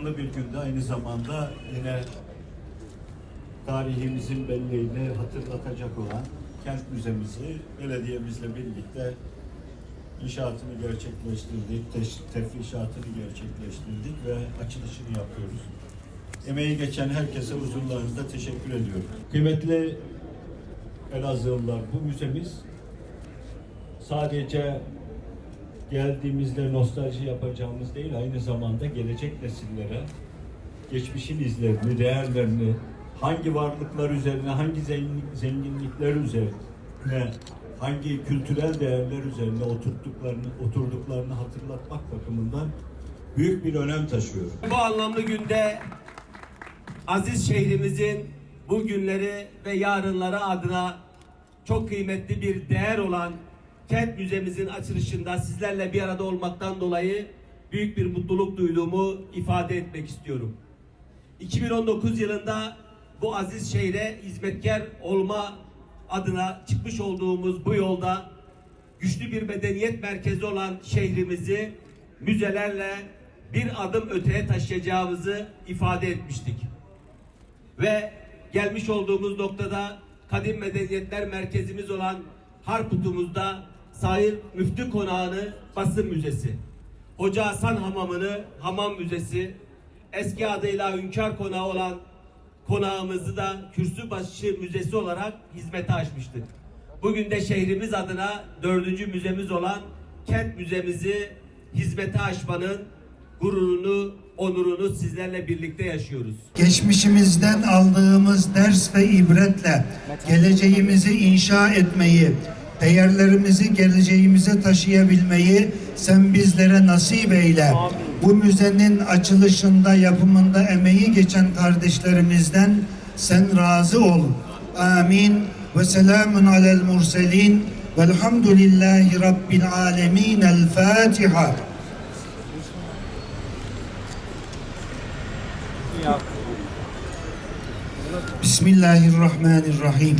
anlamlı bir günde aynı zamanda yine tarihimizin belleğini hatırlatacak olan kent müzemizi belediyemizle birlikte inşaatını gerçekleştirdik, tefrişatını gerçekleştirdik ve açılışını yapıyoruz. Emeği geçen herkese huzurlarınızda teşekkür ediyorum. Kıymetli Elazığlılar, bu müzemiz sadece geldiğimizde nostalji yapacağımız değil, aynı zamanda gelecek nesillere geçmişin izlerini, değerlerini, hangi varlıklar üzerine, hangi zengin- zenginlikler üzerine, hangi kültürel değerler üzerine oturttuklarını, oturduklarını hatırlatmak bakımından büyük bir önem taşıyor. Bu anlamlı günde aziz şehrimizin bu günleri ve yarınları adına çok kıymetli bir değer olan kent müzemizin açılışında sizlerle bir arada olmaktan dolayı büyük bir mutluluk duyduğumu ifade etmek istiyorum. 2019 yılında bu aziz şehre hizmetkar olma adına çıkmış olduğumuz bu yolda güçlü bir medeniyet merkezi olan şehrimizi müzelerle bir adım öteye taşıyacağımızı ifade etmiştik. Ve gelmiş olduğumuz noktada kadim medeniyetler merkezimiz olan Harput'umuzda Sahil Müftü Konağı'nı basın müzesi, Hoca Hasan Hamamı'nı hamam müzesi, eski adıyla Hünkar Konağı olan konağımızı da Kürsübaşı Müzesi olarak hizmete açmıştık. Bugün de şehrimiz adına dördüncü müzemiz olan Kent Müzemizi hizmete açmanın gururunu, onurunu sizlerle birlikte yaşıyoruz. geçmişimizden aldığımız ders ve ibretle geleceğimizi inşa etmeyi, değerlerimizi geleceğimize taşıyabilmeyi sen bizlere nasip eyle. Bu müzenin açılışında, yapımında emeği geçen kardeşlerimizden sen razı ol. Amin. Ve selamun alel murselin. Velhamdülillahi Rabbil alemin. El Fatiha. Bismillahirrahmanirrahim.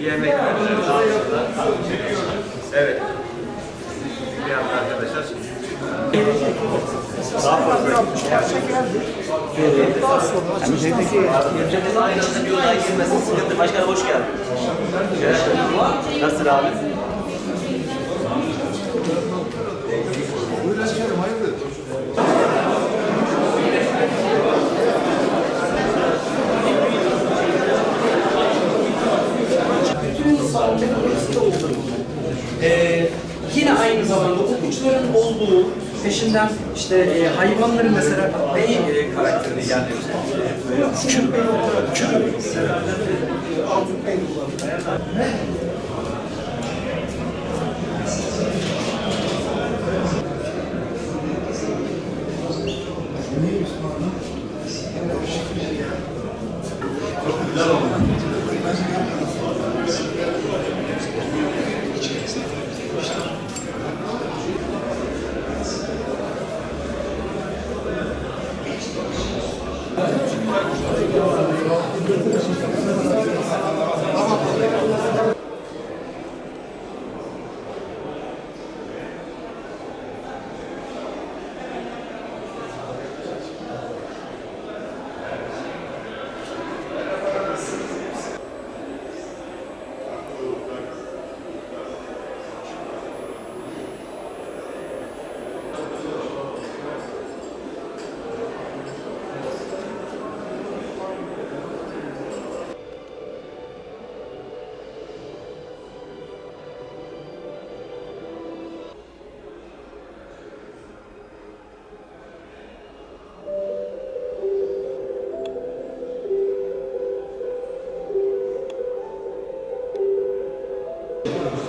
Yemek Evet. Bir anda arkadaşlar. Aynı anda bir olay girmesin sıkıntı. Başkanım hoş geldin. Nasılsın abi? Ee, yine aynı zamanda olduğu peşinden işte e, hayvanların mesela bey e, karakterini yani kür, kür. Yeah.